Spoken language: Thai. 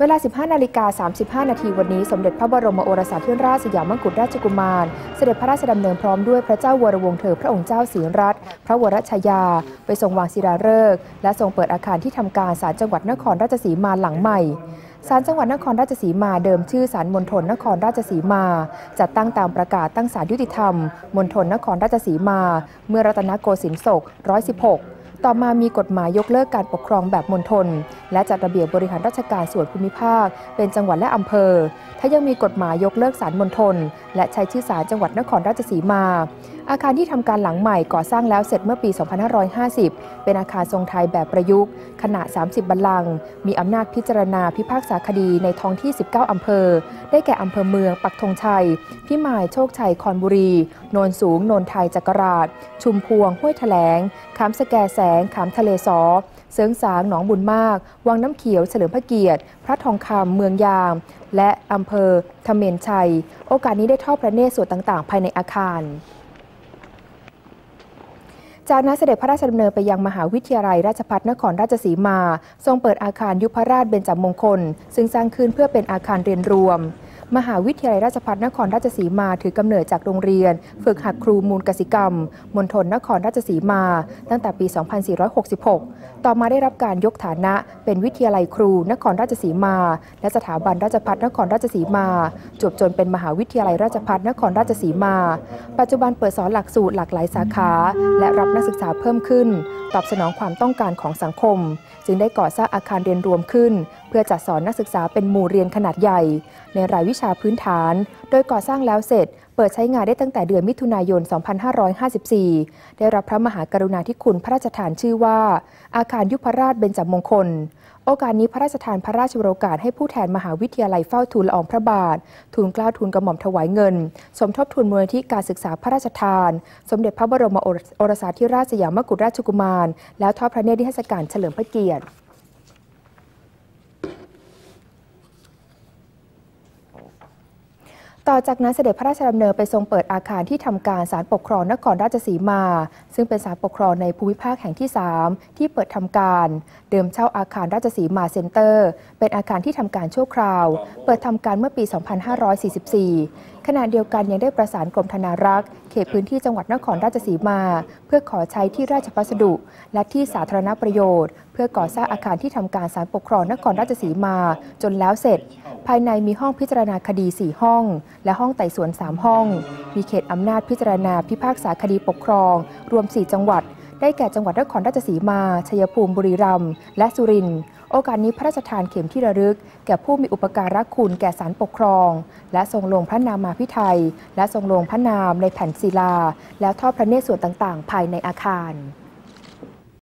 เวลา 15 นาฬิกา 35 นาทีวันนี้ สมเด็จพระบรมโอรสาธิราชสยามกุฎราชกุมาร เสด็จพระราชดำเนินพร้อมด้วยพระเจ้าวรวงศ์เธอพระองค์เจ้าศรีรัตน์พระวรชยา ไปทรงวางศิลาฤกษ์และทรงเปิดอาคารที่ทำการศาลจังหวัดนครราชสีมาหลังใหม่ศาลจังหวัดนครราชสีมาเดิมชื่อศาลมณฑลนครราชสีมา จัดตั้งตามประกาศตั้งศาลยุติธรรมมณฑลนครราชสีมา เมื่อรัตนโกสินทร์ศก116 ต่อมามีกฎหมายยกเลิกการปกครองแบบมณฑลและจัดระเบียบบริหารราชการส่วนภูมิภาค เป็นจังหวัดและอำเภอ ถ้ายังมีกฎหมายยกเลิกศาลมณฑลและใช้ชื่อศาลจังหวัดนครราชสีมา อาคารที่ทำการหลังใหม่ก่อสร้างแล้วเสร็จเมื่อปี 2550 เป็นอาคารทรงไทยแบบประยุกต์ ขนาด 30 บัลลังก์มีอำนาจพิจารณาพิพากษาคดีในท้องที่ 19 อำเภอ ได้แก่อำเภอเมือง ปักธงชัย พิมายโชคชัยคอนบุรี โนนสูง โนนไทยจักราช ชุมพวง ห้วยแถลงขามสแกแสงขามทะเลสอเสริงสางหนองบุญมาก วังน้ำเขียวเฉลิมพระเกียรติ พระทองคำเมืองยางและอำเภอทเมนชัย โอกาสนี้ได้ทอดพระเนตรส่วนต่าง ๆ ภายในอาคารจากนั้นเสด็จพระราชดำเนินไปยังมหาวิทยาลัยราชภัฏนครราชสีมา ทรงเปิดอาคารยุพราชเบญจมงคล ซึ่งสร้างขึ้นเพื่อเป็นอาคารเรียนรวม มหาวิทยาลัยราชภัฏนครราชสีมาถือกำเนิดจากโรงเรียน ฝึกหัดครูมูลกสิกรรม มณฑลนครราชสีมา ตั้งแต่ปี 2466 ต่อมาได้รับการยกฐานะเป็นวิทยาลัยครูนครราชสีมา และสถาบันราชภัฏนครราชสีมา จบจนเป็นมหาวิทยาลัยราชภัฏนครราชสีมา ปัจจุบันเปิดสอนหลักสูตรหลากหลายสาขา และรับนักศึกษาเพิ่มขึ้น ตอบสนองความต้องการของสังคม จึงได้ก่อสร้างอาคารเรียนรวมขึ้น เพื่อจัดสอนนักศึกษาเป็นหมู่เรียนขนาดใหญ่ ในรายวิชาพื้นฐาน โดยก่อสร้างแล้วเสร็จ เปิดใช้งานได้ตั้งแต่เดือนมิถุนายน 2554 ได้รับพระมหากรุณาธิคุณพระราชทานชื่อว่า อาคารยุพราชเบญจมงคล โอกาสนี้พระราชทานพระราชโรกาสให้ผู้แทนมหาวิทยาลัยเฝ้าทูลละอองพระบาท ทูลเกล้าทูลกระหม่อมถวายเงิน สมทบทุนมูลนิธิการศึกษาพระราชทาน สมเด็จพระบรมโอรสาธิราชสยามกุฎราชกุมาร แล้วทอดพระเนตรนิทรรศการเฉลิมพระเกียรติ ต่อจากนั้นเสด็จพระราชดำเนินไปทรงเปิดอาคารที่ทำการศาลปกครองนครราชสีมา ซึ่งเป็นศาลปกครองในภูมิภาคแห่งที่ 3 ที่เปิดทำการ เดิมเช่าอาคารราชสีมาเซ็นเตอร์ เป็นอาคารที่ทำการชั่วคราว เปิดทำการเมื่อปี 2544 ขณะเดียวกันยังได้ประสานกรมธนารักษ์เขตพื้นที่จังหวัดนครราชสีมา เพื่อขอใช้ที่ราชพัสดุ และที่สาธารณประโยชน์ พื่อก่อสร้างอาคารที่ทำการศาลปกครองนครราชสีมา จนแล้วเสร็จ ภายในมีห้องพิจารณาคดี 4 ห้อง และห้องไต่สวน 3 ห้อง มีเขตอำนาจพิจารณาพิพากษาคดีปกครอง รวม 4 จังหวัด ได้แก่จังหวัดนครราชสีมา ชัยภูมิบุรีรัมย์และสุรินทร์โอกาสนี้พระราชทานเข็มที่ระลึก แก่ผู้มีอุปการะคุณแก่ศาลปกครอง และทรงลงพระนามาพิไทย และทรงลงพระนามในแผ่นศิลา แล้วทอดพระเนตรส่วนต่างๆ ภายในอาคาร